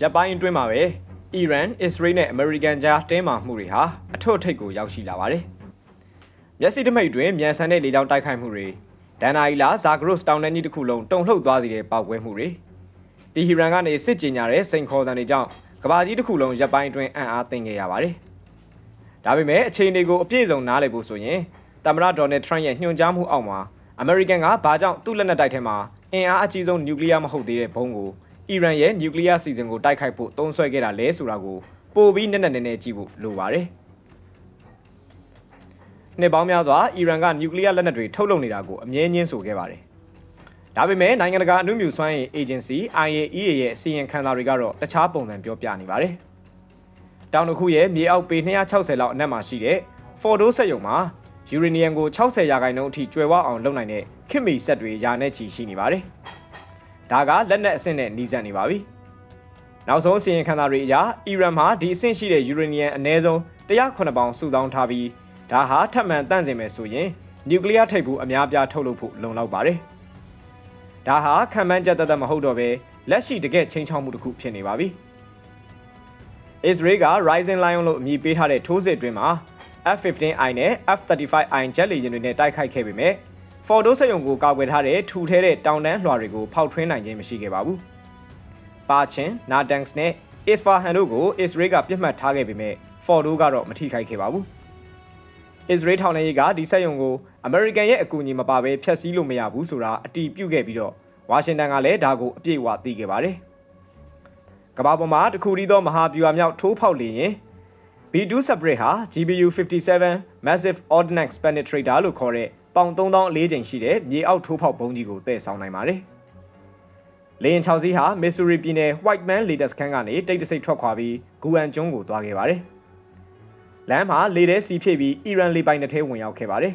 ရပ်ပိုင်းအတွင်းမှာပဲအီရန်အစ္စရေးနဲ့အမေရိကန်ကြားတင်းမာမှုတွေဟာအထွတ်အထိပ်ကိုရောက်ရှိလာပါတယ်။မျက်စိတမိတ်တွင်မြန်ဆန်တဲ့လေကြောင်းတိုက်ခိုက်မှုတွေဒန်နာအီလာဇာဂရုစ်တောင်တန်းကြီးတစ်ခုလုံးတုန်လှုပ်သွားစေတဲ့ပောက်ကွဲမှုတွေတီဟီရန်ကနေစစ်ကြေညာတဲ့စိန်ခေါ်တန်တွေကြောင့်ကဘာကြီးတစ်ခုလုံးရပ်ပိုင်းအတွင်းအံ့အားသင့်ခဲ့ရပါတယ်။ဒါပေမဲ့အခြေအနေကိုအပြည့်စုံနားလည်ဖို့ဆိုရင်သမ္မတဒေါ်နယ်ထရန့်ရဲ့ညွှန်ကြားမှုအောက်မှာအမေရိကန်ကဘာကြောင့်သူ့လက်နက်တိုက်ထဲမှာအင်အားအကြီးဆုံးနျူကလ িয়ার မဟုတ်သေးတဲ့ဘုံကို အီရန်ရဲ့နျူကလ িয়ার စီစဉ်ကိုတိုက်ခိုက်ဖို့သုံးဆွဲခဲ့တာလဲဆိုတာကိုပိုပြီးနက်နက်နဲနဲကြည့်ဖို့လိုပါတယ်။နှစ်ပေါင်းများစွာအီရန်ကနျူကလ িয়ার လက်နက်တွေထုတ်လုပ်နေတာကိုအမြဲညင်းဆိုခဲ့ပါတယ်။ဒါပေမဲ့နိုင်ငံတကာအမှုမြူစွမ်းအင် agency IAEA ရဲ့အစီရင်ခံစာတွေကတော့တခြားပုံစံပြောပြနေပါတယ်။တောင်တစ်ခုရဲ့မြေအောက်ပေ260လောက်အနက်မှာရှိတဲ့ Fordo စက်ရုံမှာယူရေနီယံကို60ရာခိုင်နှုန်းအထိကျွဲဝအောင်လုပ်နိုင်တဲ့ခင်မီဆက်တွေယာနဲ့ချီရှိနေပါတယ်။ ဒါကလက်နက်အဆင့်နဲ့နှီးစပ်နေပါပြီ။နောက်ဆုံးစီရင်ခံစာတွေအရအီရန်မှာဒီအဆင့်ရှိတဲ့ယူရေနီယံအနည်းဆုံး109ပေါင်စုဆောင်းထားပြီးဒါဟာထပ်မံတန့်စင်မယ်ဆိုရင်နျူကလ িয়ার ထိပ်ဘူးအများပြားထုတ်လုပ်ဖို့လုံလောက်ပါတယ်။ဒါဟာခံမှန်းချက်တသက်မဟုတ်တော့ပဲလက်ရှိတကယ်ချင်းချောက်မှုတစ်ခုဖြစ်နေပါပြီ။ Israel က Rising Lion လို့အမည်ပေးထားတဲ့ထိုးစစ်အတွင်းမှာ F-15I နဲ့ F-35I ဂျက်လေယာဉ်တွေနဲ့တိုက်ခိုက်ခဲ့ပေမဲ့ Fordo စက်ရုံကိုကာကွယ်ထားတဲ့ထူထဲတဲ့တောင်တန်းလွှာတွေကိုဖောက်ထွင်းနိုင်ခြင်းမရှိခဲ့ပါဘူး။ပါချင် Natanz နဲ့ Isfahan တို့ကို Israel ကပြစ်မှတ်ထားခဲ့ပေမဲ့ Fordo ကတော့မထိခိုက်ခဲ့ပါဘူး။ Israel ထောင်လှမ်းရေးကဒီစက်ရုံကို American ရဲ့အကူအညီမပါဘဲဖျက်ဆီးလို့မရဘူးဆိုတာအတီးပြုတ်ခဲ့ပြီးတော့ဝါရှင်တန်ကလည်းဒါကိုအပြည့်အဝသိခဲ့ပါတယ်။ကမ္ဘာပေါ်မှာတခုတည်းသောမဟာဗျူဟာမြောက်ထိုးဖောက်လေရင် B2 separate ဟာ GBU 57 Massive Ordnance Penetrator လို့ခေါ်တဲ့ ပေါင်3000ချိန်ရှိတဲ့မြေအောက်ထိုးဖောက်ဘုံးကြီးကိုတည်ဆောင်နိုင်ပါတယ်။လေယာဉ်6စီးဟာ Missouri ပြည်နယ် Whiteman လေတပ်စခန်းကနေတိတ်တဆိတ်ထွက်ခွာပြီးဂူအန်ကျွန်းကိုသွားခဲ့ပါတယ်။လမ်းမှာလေထဲစီဖြည့်ပြီးအီရန်လေပိုင်တစ်ထဲဝင်ရောက်ခဲ့ပါတယ်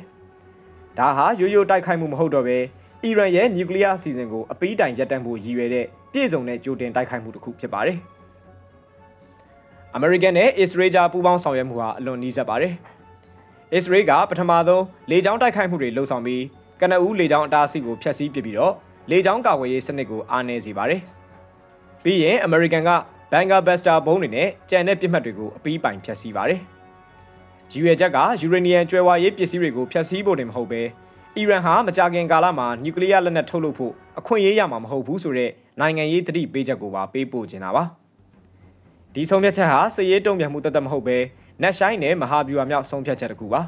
။ဒါဟာရိုးရိုးတိုက်ခိုက်မှုမဟုတ်တော့ဘဲအီရန်ရဲ့နျူကလ িয়ার အစီအစဉ်ကိုအပီးတိုင်ရပ်တန့်ဖို့ရည်ရွယ်တဲ့ပြည်စုံတဲ့ကြိုတင်တိုက်ခိုက်မှုတစ်ခုဖြစ်ပါတယ်။အမေရိကန်နဲ့အစ္စရေးကြားပူးပေါင်းဆောင်ရွက်မှုဟာအလွန်နီးစပ်ပါတယ်။ အစ္စရေးကပထမဆုံးလေကြောင်းတိုက်ခိုက်မှုတွေလှုံ့ဆော်ပြီးကနဦးလေကြောင်းအတားအဆီးကိုဖျက်ဆီးပစ်ပြီးတော့လေကြောင်းကာကွယ်ရေးစနစ်ကိုအားနည်းစေပါတယ်။ပြီးရင်အမေရိကန်ကဘန်ဂါဘက်စတာဘုံးတွေနဲ့ကြံတဲ့ပစ်မှတ်တွေကိုအပီးပိုင်ဖျက်ဆီးပါတယ်။ယူရချက်ကယူရေနီယံကျွဲဝါရေးပစ္စည်းတွေကိုဖျက်ဆီးဖို့တင်မဟုတ်ပဲအီရန်ဟာမကြာခင်ကာလမှာနျူကလ িয়ার လက်နက်ထုတ်လုပ်ဖို့အခွင့်အရေးရမှာမဟုတ်ဘူးဆိုတဲ့နိုင်ငံရေးတတိပေးချက်ကိုပါပေးပို့နေတာပါ။ဒီဆုံးဖြတ်ချက်ဟာစည်ရေးတုံ့ပြန်မှုတသက်မဟုတ်ပဲ နက်ရှိုင်းနဲ့မဟာဗျူဟာမြောက်ဆုံးဖြတ်ချက်တစ်ခုပါ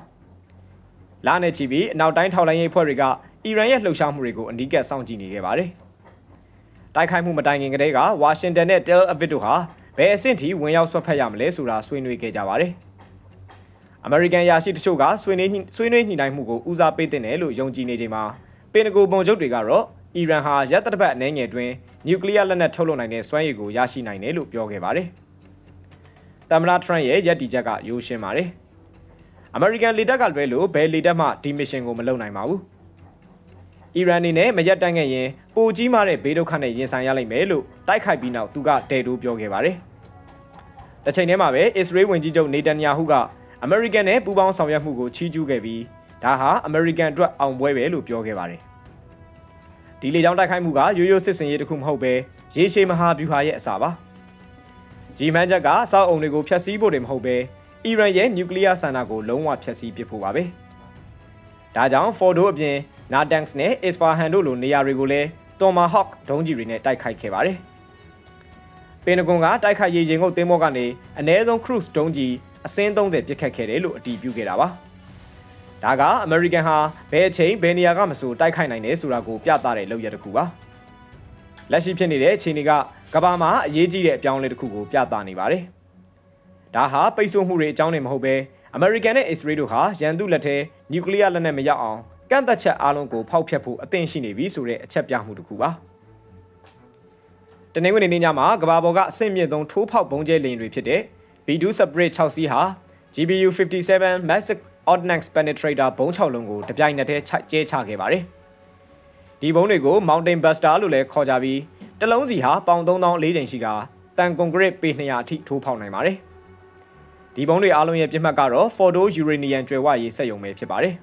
လာနေချီပြီးအနောက်တိုင်းထောက်လိုင်းရေးဖွဲ့တွေကအီရန်ရဲ့လှုပ်ရှားမှုတွေကိုအနီးကပ်စောင့်ကြည့်နေခဲ့ပါတယ်တိုက်ခိုက်မှုမတိုင်ခင်ကတည်းကဝါရှင်တန်နဲ့တယ်အဗစ်တို့ဟာဘယ်အဆင့်ထိဝင်ရောက်ဆွတ်ဖက်ရမလဲဆိုတာဆွေးနွေးခဲ့ကြပါတယ်အမေရိကန်ယာရှိတချို့ကဆွေးနွေးဆွေးနွေးညှိနှိုင်းမှုကိုဦးစားပေးတဲ့တယ်လို့ယုံကြည်နေချိန်မှာပင်တဂိုပုံချုပ်တွေကတော့အီရန်ဟာရက်တပတ်အနေငယ်တွင်နျူကလ িয়ার လက်နက်ထုတ်လုပ်နိုင်တဲ့စွမ်းရည်ကိုရရှိနိုင်တယ်လို့ပြောခဲ့ပါတယ်။ သမ္မတထရန့်ရဲ့ရည်တည်ချက်ကရိုးရှင်းပါတယ်။အမေရိကန်လေတပ်ကလွဲလို့ဘယ်လေတပ်မှဒီမစ်ရှင်ကိုမလုပ်နိုင်ပါဘူး။အီရန်အနေနဲ့မရက်တန့်ခဲ့ရင်ပိုကြီးမားတဲ့ဘေးဒုက္ခနဲ့ရင်ဆိုင်ရလိမ့်မယ်လို့တိုက်ခိုက်ပြီးနောက်သူကဒဲတိုးပြောခဲ့ပါတယ်။တစ်ချိန်တည်းမှာပဲအစ္စရေးဝန်ကြီးချုပ်နေတန်ယာဟုကအမေရိကန်နဲ့ပူးပေါင်းဆောင်ရွက်မှုကိုချီးကျူးခဲ့ပြီးဒါဟာအမေရိကန်အတွက်အောင်ပွဲပဲလို့ပြောခဲ့ပါတယ်။ဒီလေကြောင်းတိုက်ခိုက်မှုကရိုးရိုးစစ်စင်ရေးတစ်ခုမဟုတ်ပဲရေရှည်မဟာဗျူဟာရဲ့အစာပါ။ ရီမန်းချက်ကအဆောက်အုံတွေကိုဖျက်ဆီးဖို့တည်းမဟုတ်ပဲအီရန်ရဲ့နျူကလ িয়ার ဆန္ဒကိုလုံးဝဖျက်ဆီးပစ်ဖို့ပါပဲ။ဒါကြောင့် Fordo အပြင် Natanz နဲ့ Isfahan တို့လိုနေရာတွေကိုလည်း Tomahawk ဒုံးကျည်တွေနဲ့တိုက်ခိုက်ခဲ့ပါတယ်။ပင်တဂွန်ကတိုက်ခိုက်ရေးရင်ငုတ်သင်းမောကနေအ ਨੇ ဆုံး cruise ဒုံးကျည်အစင်း30ပစ်ခတ်ခဲ့တယ်လို့အတည်ပြုခဲ့တာပါ။ဒါကအမေရိကန်ဟာဘယ်အချိန်ဘယ်နေရာကမဆိုတိုက်ခိုက်နိုင်တယ်ဆိုတာကိုပြသတဲ့လုပ်ရတစ်ခုပါ။ လက်ရှိဖြစ်နေတဲ့အခြေအနေကကမ္ဘာမှာအရေးကြီးတဲ့အပြောင်းအလဲတစ်ခုကိုပြသနေပါတယ်။ဒါဟာပိတ်ဆို့မှုတွေအကြောင်းနဲ့မဟုတ်ဘဲအမေရိကန်နဲ့အစ္စရေးတို့ဟာရန်သူလက်ထဲနျူကလ িয়ার လက်နက်မရောက်အောင်ကန့်သက်ချက်အားလုံးကိုဖောက်ဖျက်ဖို့အသင့်ရှိနေပြီဆိုတဲ့အချက်ပြမှုတစ်ခုပါ။တနင်္ဂနွေနေ့ညမှာကမ္ဘာပေါ်ကအဆင့်မြင့်ဆုံးထိုးဖောက်ပုံကျဲလင်းတွေဖြစ်တဲ့ B2 Separate 6စီးဟာ GBU 57 Massive Ordnance Penetrator ဘုံး6လုံးကိုတပြိုင်နက်တည်းကျဲချခဲ့ပါတယ်။ ဒီဘုံတွေကို Mountain Buster လို့လည်းခေါ်ကြပြီးတလုံးစီဟာပေါင်3000လေးချိန်ရှိကတန်ကွန်ကရစ်ပေ200အထိထိုးဖောက်နိုင်ပါတယ်။ဒီဘုံတွေအားလုံးရဲ့ပြစ်မှတ်ကတော့ Fordo Uranium ကျွယ်ဝရေးစက်ရုံပဲဖြစ်ပါတယ်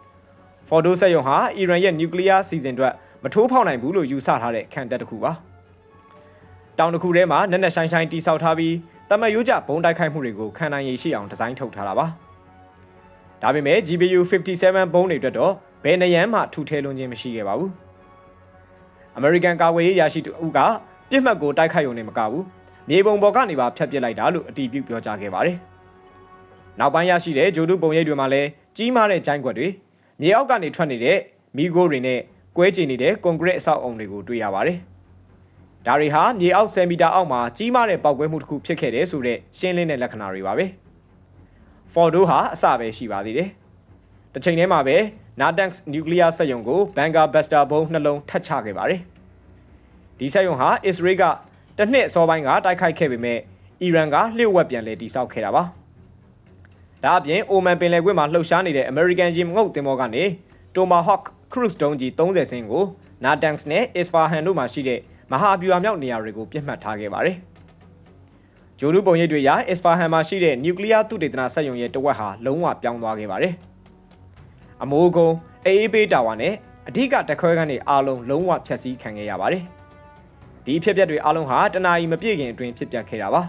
။ Fordo စက်ရုံဟာအီရန်ရဲ့နျူကလ িয়ার စီစဉ်အတွက်မထိုးဖောက်နိုင်ဘူးလို့ယူဆထားတဲ့ခံတပ်တစ်ခုပါ။တတောင်တစ်ခုထဲမှာနက်နက်ရှိုင်းရှိုင်းတိဆောက်ထားပြီးတမတ်ရိုးကျဘုံတိုက်ခိုက်မှုတွေကိုခံနိုင်ရည်ရှိအောင်ဒီဇိုင်းထုတ်ထားတာပါဒါပေမဲ့ GPU 57ဘုံတွေအတွက်တော့ ဘယ်နှရန်မှထူထဲလွန်ခြင်းမရှိခဲ့ပါဘူးအမေရိကန်ကာကွယ်ရေးရရှိသူကပြစ်မှတ်ကိုတိုက်ခိုက်ရုံနဲ့မကဘူးမြေပုံပေါ်ကနေပါဖျက်ပစ်လိုက်တာလို့အတည်ပြုပြောကြားခဲ့ပါတယ်နောက်ပိုင်းရရှိတဲ့ဂျိုဒုပုံရိပ်တွေမှာလည်းကြီးမားတဲ့ဂျိုင်းကွက်တွေမြေအောက်ကနေထွက်နေတဲ့မီဂိုတွေနဲ့ကွဲကျင်နေတဲ့ကွန်ကရစ်အဆောက်အုံတွေကိုတွေ့ရပါတယ်။ဒါတွေဟာမြေအောက်10မီတာအောက်မှာကြီးမားတဲ့ပေါက်ကွဲမှုတစ်ခုဖြစ်ခဲ့တယ်ဆိုတဲ့ရှင်းလင်းတဲ့လက္ခဏာတွေပါပဲ။ Fordo ဟာအစပဲရှိပါသေးတယ်။တစ်ချိန်တည်းမှာပဲ Natanz နျူကလ িয়ার စက်ရုံကို Banga Buster ဘုံနှလုံးထပ်ချခဲ့ပါတယ်။ဒီစက်ရုံဟာ Israel ကတစ်နှစ်အစောပိုင်းကတိုက်ခိုက်ခဲ့ပေမဲ့အီရန်ကလျှို့ဝှက်ပြန်လဲတိစောက်ခဲ့တာပါ။ဒါအပြင်အိုမန်ပင်လယ်ကွေ့မှာလှုပ်ရှားနေတဲ့ American ရေမငုတ်သင်္ဘောကနေ Tomahawk cruise တုံးကြီး30စင်းကို Natanz နဲ့ Isfahan တို့မှာရှိတဲ့မဟာဗျူဟာမြောက်နေရာတွေကိုပြစ်မှတ်ထားခဲ့ပါတယ်။ဂျိုလူပုံရိပ်တွေအရ Isfahan မှာရှိတဲ့နျူကလ িয়ার သုတေသနစက်ရုံရဲ့တဝက်ဟာလုံးဝပြောင်းသွားခဲ့ပါတယ်။ အမိုးကုန်းအေးအေးပေးတာဝါနဲ့အဓိကတခွဲကနေအားလုံးလုံးဝဖျက်ဆီးခံခဲ့ရပါတယ်။ဒီဖြစ်ပျက်တွေအားလုံးဟာတနာရီမပြည့်ခင်အတွင်းဖြစ်ပျက်ခဲ့တာပါ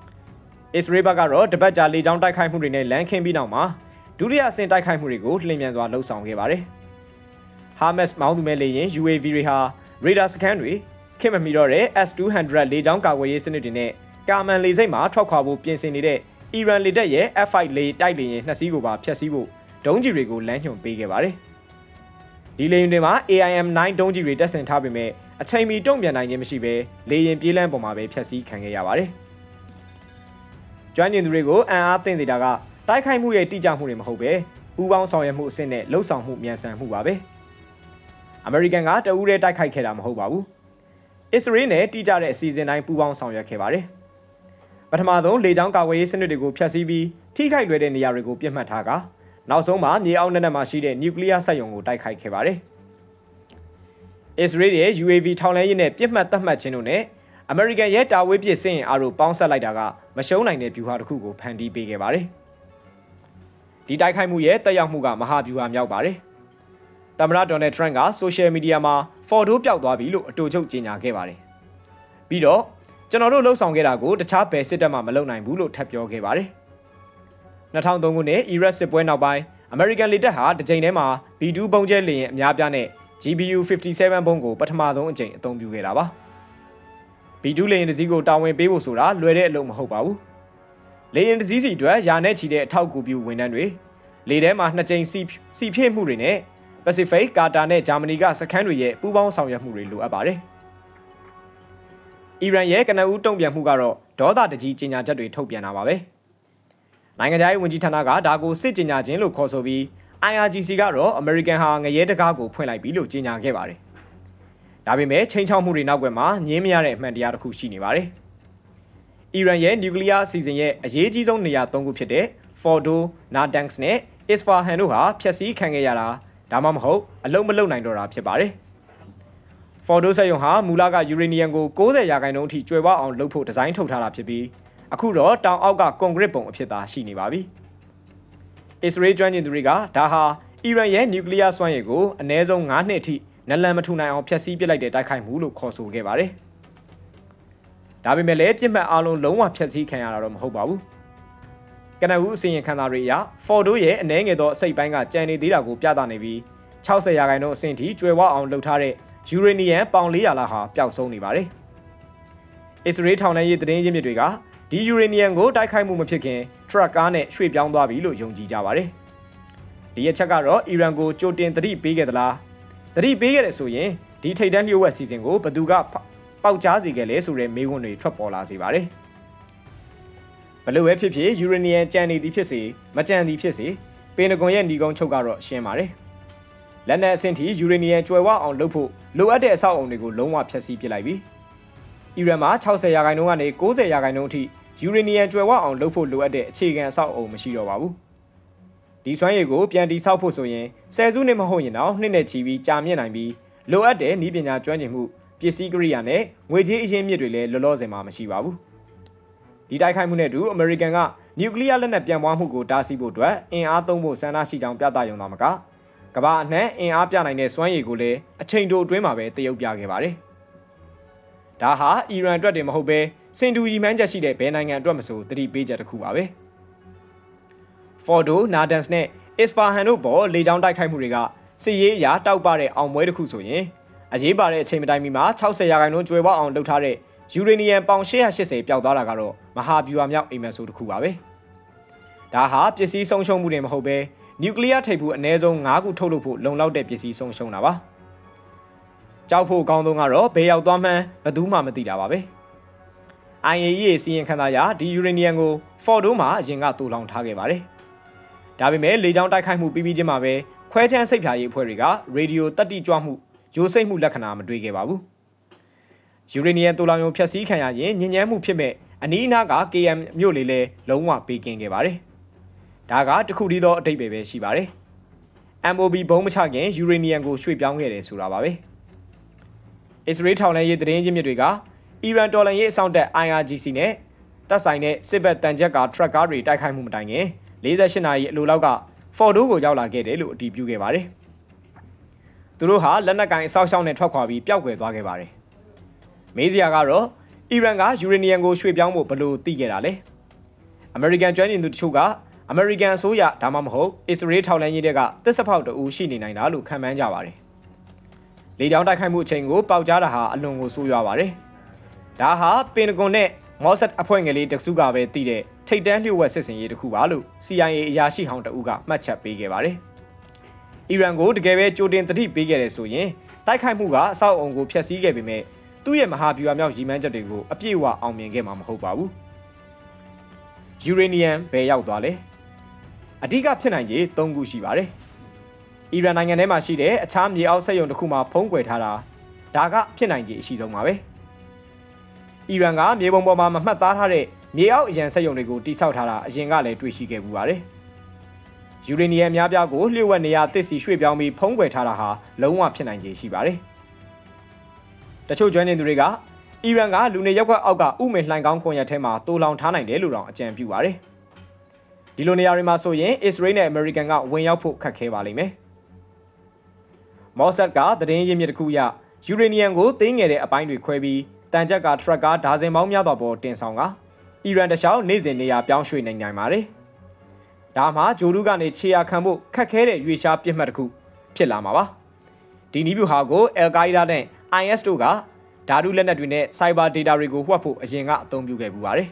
။အစ္စရေးဘက်ကတော့တပတ်ကြာလေကြောင်းတိုက်ခိုက်မှုတွေနဲ့လမ်းခင်းပြီးနောက်မှာဒုတိယအဆင့်တိုက်ခိုက်မှုတွေကိုလှည့်မြန်စွာလှုပ်ဆောင်ခဲ့ပါတယ်။ Hamas မောင်းသူမဲ့လေရင် UAV တွေဟာရေဒါစခန်းတွေခင်မမီတော့တဲ့ S200 လေကြောင်းကာကွယ်ရေးစနစ်တွေနဲ့ကာမန်လေစိတ်မှာထွက်ခွာဖို့ပြင်ဆင်နေတဲ့အီရန်လေတပ်ရဲ့ F5 လေတိုက်လေရင်နှစ်စီးကိုပါဖျက်ဆီးဖို့ ဒုံးကျည်တွေကိုလမ်းညွှန်ပေးခဲ့ပါတယ်။ဒီလေရင်တွေမှာ AIM-9 ဒုံးကျည်တွေတပ်ဆင်ထားပေမဲ့အချိန်မီတုံ့ပြန်နိုင်ခြင်းမရှိဘဲလေရင်ပြေးလန်းပေါ်မှာပဲဖျက်ဆီးခံခဲ့ရပါတယ်။ကျွမ်းကျင်သူတွေကိုအံ့အားသင့်နေတာကတိုက်ခိုက်မှုရဲ့တိကျမှုတွေမဟုတ်ပဲပူးပေါင်းဆောင်ရွက်မှုအဆင့်နဲ့လှုပ်ဆောင်မှုမြန်ဆန်မှုပါပဲ။အမေရိကန်ကတအူးတည်းတိုက်ခိုက်ခဲ့တာမဟုတ်ပါဘူးအစ္စရေးနဲ့တိကျတဲ့အစီအစဉ်တိုင်းပူးပေါင်းဆောင်ရွက်ခဲ့ပါတယ်ပထမဆုံးလေကြောင်းကာကွယ်ရေးစနစ်တွေကိုဖျက်ဆီးပြီးထိခိုက်လွယ်တဲ့နေရာတွေကိုပြစ်မှတ်ထားက နောက်ဆုံးမှာမြေအောက်နက်နက်မှာရှိတဲ့နျူကလ িয়ার စက်ရုံကိုတိုက်ခိုက်ခဲ့ပါတယ်အစ္စရေးရဲ့ UAV ထောင်လဲရေးနဲ့ပြစ်မှတ်သတ်မှတ်ခြင်းတို့နဲ့အမေရိကန်ရဲ့တာဝေးပစ်စင်ရင်အားတို့ပေါင်းဆက်လိုက်တာကမရှုံးနိုင်တဲ့ဗျူဟာတစ်ခုကိုဖန်တီးပေးခဲ့ပါတယ်ဒီတိုက်ခိုက်မှုရဲ့တက်ရောက်မှုကမဟာဗျူဟာမြောက်ပါတယ်။သမ္မတဒေါ်နယ်ထရန့်ကဆိုရှယ်မီဒီယာမှာဖော်တိုးပျောက်သွားပြီလို့အတူချုပ်ကြေညာခဲ့ပါတယ်။ပြီးတော့ကျွန်တော်တို့လှုပ်ဆောင်ခဲ့တာကိုတခြားဘယ်စစ်တပ်မှမလုပ်နိုင်ဘူးလို့ထပ်ပြောခဲ့ပါတယ်။ 2003ခုနှစ်အီရတ်စစ်ပွဲနောက်ပိုင်းအမေရိကန်လေတပ်ဟာတစ်ကြိမ်တည်းမှာ B2 ပုံကျဲလေယာဉ်အများပြားနဲ့ GBU 57ဘုံကိုပထမဆုံးအကြိမ်အသုံးပြုခဲ့တာပါ။ B2 လေယာဉ်တစ်စီးကိုတာဝန်ပေးဖို့ဆိုတာလွယ်တဲ့အလုပ်မဟုတ်ပါဘူး။လေယာဉ်တစ်စီးစီအတွက်ယာနဲ့ချီတဲ့အထောက်အကူပြုဝန်ထမ်းတွေလေထဲမှာနှစ်ကြိမ်စီစီဖြည့်မှုတွေနဲ့ Pacific ကာတာနဲ့ဂျာမနီကစခန်းတွေရဲ့ပူးပေါင်းဆောင်ရွက်မှုတွေလိုအပ်ပါတယ်။အီရန်ရဲ့ကနဦးတုံ့ပြန်မှုကတော့ဒေါသတကြီးကြေညာချက်တွေထုတ်ပြန်တာပါပဲ။ နိုင်ငံခြားရေးဝန်ကြီးဌာနကဒါကိုစစ်ကြေညာခြင်းလို့ခေါ်ဆိုပြီး IRGC ကတော့ American ဟာငရဲတကားကိုဖွင့်လိုက်ပြီလို့ကြေညာခဲ့ပါတယ်။ဒါပေမဲ့ချိန်ချောက်မှုတွေနောက်ွယ်မှာညင်းမရတဲ့အမှန်တရားတစ်ခုရှိနေပါတယ်။အီရန်ရဲ့နျူကလ িয়ার အစီအစဉ်ရဲ့အရေးကြီးဆုံးနေရာ၃ခုဖြစ်တဲ့ Fordo, Natanz နဲ့ Isfahan တို့ဟာဖျက်ဆီးခံခဲ့ရတာဒါမှမဟုတ်အလုံးမလုံးနိုင်တော့တာဖြစ်ပါတယ်။ Fordo စက်ရုံဟာမူလကယူရေနီယံကို60ရာခိုင်နှုန်းအထိကျွဲဝအောင်လုပ်ဖို့ဒီဇိုင်းထုတ်ထားတာဖြစ်ပြီး အခုတော့တောင်အောက်ကကွန်ကရစ်ပုံအဖြစ်သာရှိနေပါပြီ။ Israel ကျွမ်းကျင်သူတွေကဒါဟာအီရန်ရဲ့နျူကလ িয়ার စွမ်းရည်ကိုအနည်းဆုံး9နှစ်အထိနလန်မထူနိုင်အောင်ဖျက်ဆီးပစ်လိုက်တဲ့တိုက်ခိုက်မှုလို့ခေါ်ဆိုခဲ့ပါတယ်။ဒါပေမဲ့လည်းပြစ်မှတ်အလုံးလုံးဝဖျက်ဆီးခံရတာတော့မဟုတ်ပါဘူး။ကနဦးအစီရင်ခံစာတွေအရဖော်ဒိုရဲ့အနှဲငယ်သောအစိတ်ပိုင်းကကြံနေသေးတာကိုပြသနေပြီး60ရာခိုင်နှုန်းအဆင့်ထိကျွယ်ဝအောင်လှုပ်ထားတဲ့ယူရေနီယံပေါင်400လောက်ဟာပျောက်ဆုံးနေပါတယ်။အစ္စရေးထောင်လှမ်းရေးသတင်းရင်းမြစ်တွေက ဒီယူရေနီယံကိုတိုက်ခိုက်မှုမဖြစ်ခင်ထရက်ကားနဲ့ရွှေ့ပြောင်းသွားပြီလို့ယုံကြည်ကြပါတယ်။ဒီအချက်ကတော့အီရန်ကိုကြိုတင်သတိပေးခဲ့သလား။သတိပေးခဲ့တယ်ဆိုရင်ဒီထိတ်တန်းလျှို့ဝှက်စီစဉ်ကိုဘသူကပေါက်ကြားစေခဲ့လဲဆိုတဲ့မေးခွန်းတွေထွက်ပေါ်လာစေပါတယ်။ဘလို့ပဲဖြစ်ဖြစ်ယူရေနီယံကြံနေသည်ဖြစ်စေမကြံသည်ဖြစ်စေပင်တကွန်ရဲ့ညီကုန်းချုပ်ကတော့ရှင်းပါတယ်လက်နက်အဆင့်ထိယူရေနီယံကျွယ်ဝအောင်လုပ်ဖို့လိုအပ်တဲ့အဆောက်အုံတွေကိုလုံးဝဖျက်ဆီးပစ်လိုက်ပြီအီရန်မှာ60ရာခိုင်နှုန်းကနေ90ရာခိုင်နှုန်းအထိ ယူရေနီယံကျွယ်ဝအောင်လုပ်ဖို့လိုအပ်တဲ့အခြေခံအဆောက်အုံမရှိတော့ပါဘူးဒီစွမ်းရည်ကိုပြန်တိဆောက်ဖို့ဆိုရင်ဆယ်စုနှစ်မဟုတ်ရင်တော့နှစ်နဲ့ချီပြီးကြာမြင့်နိုင်ပြီးလိုအပ်တဲ့ဤပညာကျွမ်းကျင်မှုပစ္စည်းကိရိယာနဲ့ငွေကြေးအရင်းမြစ်တွေလည်းလောလောဆယ်မှာမရှိပါဘူးဒီတိုက်ခိုက်မှုနဲ့အတူအမေရိကန်ကနျူကလ িয়ার လက်နက်ပြန်ပွားမှုကိုတားဆီးဖို့အတွက်အင်အားသုံးဖို့ဆန္ဒရှိကြောင်းပြသရုံသာမကကမ္ဘာအနှံ့အင်အားပြနိုင်တဲ့စွမ်းရည်ကိုလည်းအချိန်တိုအတွင်းမှာပဲတရုပ်ပြခဲ့ပါတယ်။ ဒဒါဟာအီရန်အတွက်တင်မဟုတ်ဘဲစင်တူရီမှန်းချက်ရှိတဲ့ဘယ်နိုင်ငံအတွက်မဆိုတတိပေးချက်တစ်ခုပါပဲဖော်ဒိုနာဒန်စ်နဲ့အစ္စပါဟန်တို့ပေါ်လေကြောင်းတိုက်ခိုက်မှုတွေကစစ်ရေးအရာတောက်ပတဲ့အောင်ပွဲတစ်ခုဆိုရင်အရေးပါတဲ့အချိန်မတိုင်မီမှာ60ရာခိုင်နှုန်းကျွဲပေါအောင်လှုပ်ထားတဲ့ယူရေနီယံပေါင်880ပျောက်သွားတာကတော့မဟာဗျူဟာမြောက်အိမ်မက်ဆိုးတစ်ခုပါပဲဒါဟာပစ္စည်းဆုံးရှုံးမှုတွေမဟုတ်ဘဲနျူကလ িয়ার ထိပ်ဖူးအနည်းဆုံး9ခုထုတ်လုပ်ဖို့လုံလောက်တဲ့ပစ္စည်းဆုံးရှုံးတာပါ ကြောက်ဖို့အကောင်းဆုံးကတော့ဘယ်ရောက်သွားမှန်းဘယ်သူမှမသိတာပါပဲ IAEA စီရင်ခံသားရဒီယူရေနီယံကိုဖော်ဒိုမှာအရင်ကတူလောင်ထားခဲ့ပါတယ်ဒါပေမဲ့လေကြောင်းတိုက်ခိုက်မှုပြီးပြီးချင်းမှာပဲခွဲချမ်းစိတ်ဖြာရေးအဖွဲ့တွေကရေဒီယိုတက်တိကြွမှုဂျိုးစိတ်မှုလက္ခဏာမတွေ့ခဲ့ပါဘူးယူရေနီယံတူလောင်ရုံဖျက်ဆီးခံရရင်ညဉ့်ညမ်းမှုဖြစ်မဲ့အနီးအနားက KM မြို့လေးလဲလုံးဝပေးကင်းခဲ့ပါတယ်ဒါကတခုတည်းသောအတိတ်ပဲပဲရှိပါတယ် MOB ဘုံမချခင်ယူရေနီယံကိုရွှေ့ပြောင်းခဲ့တယ်ဆိုတာပါပဲ အစ္စရေးထောင်လှမ်းရေးသတင်းရင်းမြစ်တွေကအီရန်တော်လှန်ရေးအစောင့်တပ် IRGC နဲ့တပ်ဆိုင်တဲ့စစ်ဘက်တန်ချက်ကထရက်ကားတွေတိုက်ခိုက်မှုမတိုင်ခင်48နာရီအလိုလောက်ကဖော်ဒိုကိုရောက်လာခဲ့တယ်လို့အတည်ပြုခဲ့ပါတယ်။သူတို့ဟာလက်နက်ကင်အဆောက်အအုံနဲ့ထွက်ခွာပြီးပျောက်ကွယ်သွားခဲ့ပါတယ်။မေးစရာကတော့အီရန်ကယူရေနီယံကိုရွှေ့ပြောင်းဖို့ဘယ်လိုသိခဲ့တာလဲ။ American ကျွမ်းကျင်သူတချို့ကအမေရိကန်အစိုးရဒါမှမဟုတ်အစ္စရေးထောက်လှမ်းရေးတွေကသစ္စာဖောက်တူရှိနေနိုင်တာလို့ခန့်မှန်းကြပါတယ်။ လေကြောင်းတိုက်ခိုက်မှုအချိန်ကိုပေါက်ကြားတာဟာအလွန်ကိုဆိုးရွားပါတယ်။ဒါဟာပင်တဂွန်နဲ့မော့ဆက်အဖွဲ့ငယ်လေးတစုကပဲတည်တဲ့ထိတ်တန်းလျှို့ဝှက်စစ်စင်ရေးတစ်ခုပါလို့ CIA အရာရှိဟောင်းတဦးကမှတ်ချက်ပေးခဲ့ပါတယ်။အီရန်ကိုတကယ်ပဲကြိုတင်တတိပေးခဲ့တယ်ဆိုရင်တိုက်ခိုက်မှုကအဆောက်အုံကိုဖျက်ဆီးခဲ့ပေမဲ့သူ့ရဲ့မဟာဗျူဟာမြောက်ရည်မှန်းချက်တွေကိုအပြည့်အဝအောင်မြင်ခဲ့မှာမဟုတ်ပါဘူး။ယူရေနီယံဘယ်ရောက်သွားလဲ။အဓိကဖြစ်နိုင်ခြေ၃ခုရှိပါတယ်။ အီရန်နိုင်ငံထဲမှာရှိတဲ့အခြားမြေအောက်စက်ရုံတစ်ခုမှာဖုံးကွယ်ထားတာဒါကဖြစ်နိုင်ခြေအရှိဆုံးပါပဲ။အီရန်ကမြေပုံပေါ်မှာမမှတ်သားထားတဲ့မြေအောက်အရန်စက်ရုံတွေကိုတိစောက်ထားတာအရင်ကလည်းတွေ့ရှိခဲ့ပူပါတယ်။ယူရေနီယံအများပြားကိုလျှို့ဝှက်နေရတစ်စီရွှေ့ပြောင်းပြီးဖုံးကွယ်ထားတာဟာလုံးဝဖြစ်နိုင်ခြေရှိပါတယ်။တချို့ကျွမ်းနေသူတွေကအီရန်ကလူနေရက်ွက်အောက်ကဥမင်လှိုင်ကောင်းကွန်ရက်ထဲမှာတိုးလောင်ထားနိုင်တယ်လို့တောင်အကြံပြုပါတယ်။ဒီလိုနေရာတွေမှာဆိုရင်အစ္စရေးနဲ့အမေရိကန်ကဝင်ရောက်ဖို့ခက်ခဲပါလိမ့်မယ်။ မော့ဆက်ကသတင်းရင်းမြစ်တစ်ခုအရယူရေနီယံကိုသိမ်းငယ်တဲ့အပိုင်းတွေခွဲပြီးတန်ကြက်ကထရက်ကားဒါဇင်ပေါင်းများစွာပေါ်တင်ဆောင်ကအီရန်တခြားနေ့စဉ်နေရာပြောင်းရွှေ့နိုင်နိုင်ပါတယ်။ဒါမှဂျိုဒူးကနေခြေရာခံဖို့ခက်ခဲတဲ့ရွေရှားပြစ်မှတ်တစ်ခုဖြစ်လာမှာပါ။ဒီနီးဗျူဟာကိုအယ်ကိုင်းဒါနဲ့ IS တို့ကဓာတုလက်နက်တွေနဲ့ cyber data တွေကိုဝှက်ဖို့အရင်ကအသုံးပြုခဲ့ပူပါတယ်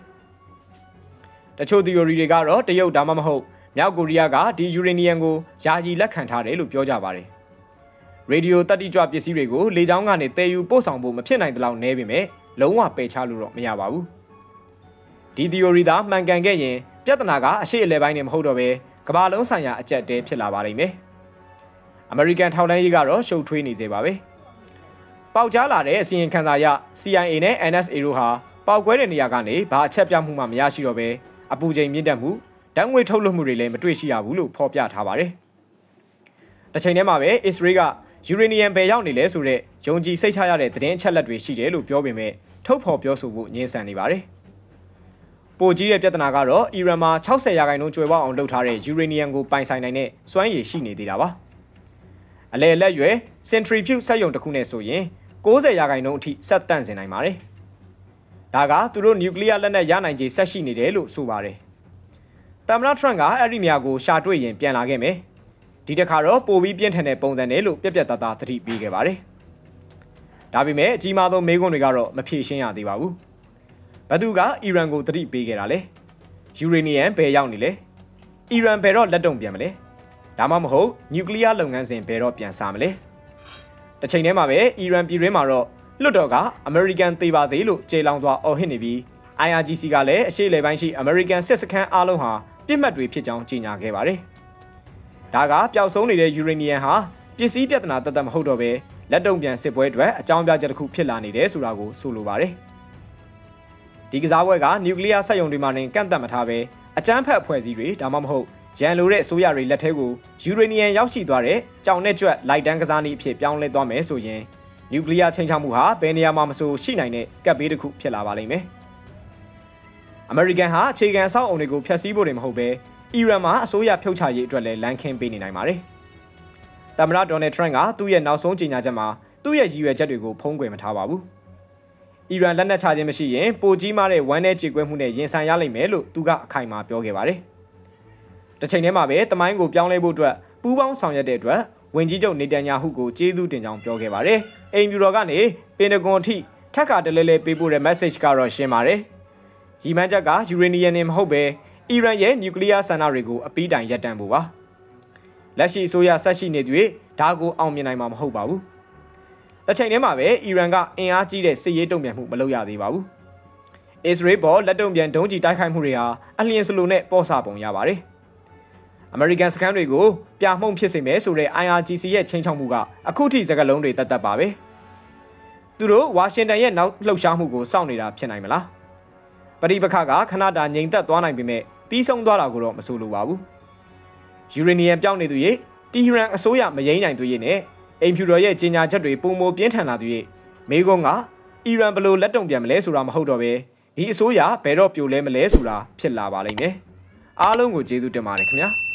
။တချို့ theory တွေကတော့တရုတ်ဒါမှမဟုတ်မြောက်ကိုရီးယားကဒီယူရေနီယံကိုယာယီလက်ခံထားတယ်လို့ပြောကြပါတယ်။ ရေဒီယိုတက်တိကြွပစ္စည်းတွေကိုလေကြောင်းကနေတည်ယူပို့ဆောင်ဖို့မဖြစ်နိုင်တဲ့လောက်နဲပေမဲ့လုံးဝပယ်ချလို့တော့မရပါဘူးဒီ theory သာမှန်ကန်ခဲ့ရင်ပြဿနာကအရှိအလဲပိုင်းနဲ့မဟုတ်တော့ဘဲကမ္ဘာလုံးဆိုင်ရာအကျက်တဲဖြစ်လာပါလိမ့်မယ်အမေရိကန်ထောက်လှမ်းရေးကတော့ရှုပ်ထွေးနေသေးပါပဲပေါက်ကြားလာတဲ့အစီရင်ခံစာအရ CIA နဲ့ NSA တို့ဟာပေါက်ကွဲတဲ့နေရာကနေဘာအချက်ပြမှုမှမရရှိတော့ဘဲအပူချိန်မြင့်တက်မှုဓာတ်ငွေထုတ်လွှတ်မှုတွေလည်းမတွေ့ရှိရဘူးလို့ဖော်ပြထားပါတယ်။တစ်ချိန်တည်းမှာပဲ Israel က ယူရေနီယံဘယ်ရောက်နေလဲဆိုတော့ယုံကြည်စိတ်ချရတဲ့သတင်းအချက်လက်တွေရှိတယ်လို့ပြောပေမဲ့ထုတ်ဖော်ပြောဆိုဖို့ညှင်းဆန်နေပါတယ်။ပိုကြီးတဲ့ပြဿနာကတော့အီရန်မှာ60ရာခိုင်နှုန်းကျွဲပေါအောင်လုပ်ထားတဲ့ယူရေနီယံကိုပိုင်ဆိုင်နိုင်တဲ့စွမ်းရည်ရှိနေသေးတာပါ။အလဲလက်ရွယ် centrifuge စက်ရုံတစ်ခုနဲ့ဆိုရင်60ရာခိုင်နှုန်းအထိဆက်တန့်စင်နိုင်ပါတယ်။ဒါကသူတို့နျူကလ িয়ার လက်နက်ရနိုင်ခြေဆက်ရှိနေတယ်လို့ဆိုပါတယ်။တမ်မရာထရန့်ကအဲ့ဒီနေရာကိုရှာတွေ့ရင်ပြန်လာခဲ့မယ်။ ဒီတစ်ခါတော့ပိုပြီးပြင်းထန်တဲ့ပုံစံနဲ့လို့ပြက်ပြက်သားသားသတိပေးခဲ့ပါတယ်။ဒါပေမဲ့အကြီးမားဆုံးမေးခွန်းတွေကတော့မဖြေရှင်းရသေးပါဘူး။ဘသူကအီရန်ကိုသတိပေးခဲ့တာလဲ။ယူရေနီယံဘယ်ရောက်နေလဲ။အီရန်ဘယ်တော့လက်တုံပြန်မလဲ။ဒါမှမဟုတ်နျူကလ িয়ার လုပ်ငန်းစဉ်ဘယ်တော့ပြန်စားမလဲ။တစ်ချိန်တည်းမှာပဲအီရန်ပြည်တွင်းမှာတော့လွတ်တော်ကအမေရိကန်သေးပါသေးလို့ကြေလောင်သွားအော်ဟစ်နေပြီး IRGC ကလည်းအရှိလေပိုင်းရှိအမေရိကန်စစ်စခန်းအားလုံးဟာပြစ်မှတ်တွေဖြစ်ကြောင်းကြေညာခဲ့ပါတယ်။ ဒါကပျောက်ဆုံးနေတဲ့ယူရေနီယံဟာပစ္စည်းပြဿနာတသက်မဟုတ်တော့ဘဲလက်တုံပြန်စစ်ပွဲအတွက်အကြောင်းပြချက်တစ်ခုဖြစ်လာနေတယ်ဆိုတာကိုဆိုလိုပါတယ်။ဒီကစားပွဲကနျူကလ িয়ার စက်ရုံတွေမှာနေကန့်သက်မထားဘဲအကြမ်းဖက်အဖွဲ့အစည်းတွေဒါမှမဟုတ်ရန်လိုတဲ့အစိုးရတွေလက်ထဲကိုယူရေနီယံရောက်ရှိသွားတဲ့ကြောင်နဲ့ကြွက်လိုက်တန်းကစားနည်းအဖြစ်ပြောင်းလဲသွားမယ်ဆိုရင်နျူကလ িয়ার ချိန်ချမှုဟာဘယ်နေရာမှာမဆိုရှိနိုင်တဲ့ကပ်ဘေးတစ်ခုဖြစ်လာပါလိမ့်မယ်။အမေရိကန်ဟာအခြေခံအဆောက်အုံတွေကိုဖျက်ဆီးဖို့တွေမဟုတ်ဘဲ အီရန်မှာအစိုးရဖြုတ်ချရေးအတွက်လည်းလမ်းခင်းပေးနေနိုင်ပါတယ်။သမ္မတဒေါ်နယ်ထရန့်ကသူ့ရဲ့နောက်ဆုံးကြေညာချက်မှာသူ့ရဲ့ရည်ရွယ်ချက်တွေကိုဖုံးကွယ်မထားပါဘူး။အီရန်လက်နက်ချခြင်းမရှိရင်ပိုကြီးမားတဲ့ဝမ်းနည်းကြေကွဲမှုနဲ့ရင်ဆိုင်ရလိမ့်မယ်လို့သူကအခိုင်အမာပြောခဲ့ပါတယ်။တစ်ချိန်တည်းမှာပဲတမိုင်းကိုပြောင်းလဲဖို့အတွက်ပူးပေါင်းဆောင်ရွက်တဲ့အတွက်ဝင်ကြီးချုပ်နေတန်ယာဟုကိုကျေးဇူးတင်ကြောင်းပြောခဲ့ပါတယ်။အိမ်ဖြူတော်ကနေပင်တဂွန်အထိထက်ခါတလဲလဲပေးပို့တဲ့ message ကတော့ရှင်းပါတယ်။ရီမန်းချက်ကယူရေနီယံနဲ့မဟုတ်ပဲ အီရန်ရဲ့နျူကလ িয়ার ဆန္ဒတွေကိုအပီးတိုင်ရပ်တန့်ဖို့ပါ။လက်ရှိအစိုးရဆက်ရှိနေသူတွေဒါကိုအောင်မြင်နိုင်မှာမဟုတ်ပါဘူး။တစ်ချိန်တည်းမှာပဲအီရန်ကအင်အားကြီးတဲ့စစ်ရေးတုံ့ပြန်မှုမလုပ်ရသေးပါဘူး။အစ္စရေးပေါ်လက်တုံ့ပြန်ဒုံးကျည်တိုက်ခိုက်မှုတွေဟာအလျင်စလိုနဲ့ပေါ့ဆပုံရပါတယ်။ American စခန်းတွေကိုပြမှုန့်ဖြစ်စေမယ်ဆိုတဲ့ IRGC ရဲ့ချိန်ချောက်မှုကအခုထိစကားလုံးတွေတတ်တတ်ပါပဲ။သူတို့ဝါရှင်တန်ရဲ့နောက်လှုပ်ရှားမှုကိုစောင့်နေတာဖြစ်နိုင်မလား။ပရိပခကခဏတာငြိမ်သက်သွားနိုင်ပေမဲ့ ပြီးဆုံးသွားတာကိုတော့မဆိုလိုပါဘူး။ယူရေနီယံပြောင်းနေသူရဲ့တီဟီရန်အစိုးရမယိမ့်နိုင်သူရဲ့နဲ့အိမ်ဖြူတော်ရဲ့ကြီးညာချက်တွေပုံမပြင်းထန်လာသူရဲ့မေကွန်းကအီရန်ဘယ်လိုလက်တုံပြန်မလဲဆိုတာမဟုတ်တော့ပဲဒီအစိုးရဘယ်တော့ပြိုလဲမလဲဆိုတာဖြစ်လာပါလိမ့်မယ်။အားလုံးကိုကျေးဇူးတင်ပါတယ်ခင်ဗျာ။